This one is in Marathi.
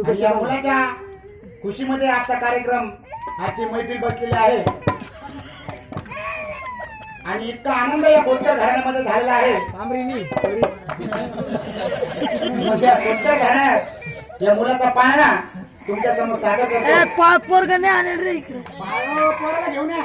आणि या मुलाच्या खुशीमध्ये आजचा कार्यक्रम आजची मैफिल बसलेली आहे. आणि इतका आनंद या कोणत्या घराण्यामध्ये झालेला आहे? म्हणजे या कोणत्या घराण्यात या मुलाचा पाळणा तुमच्यासमोर सादर करतो? पोरग नाही आणेल रे इकडे. पोराला घेऊन या.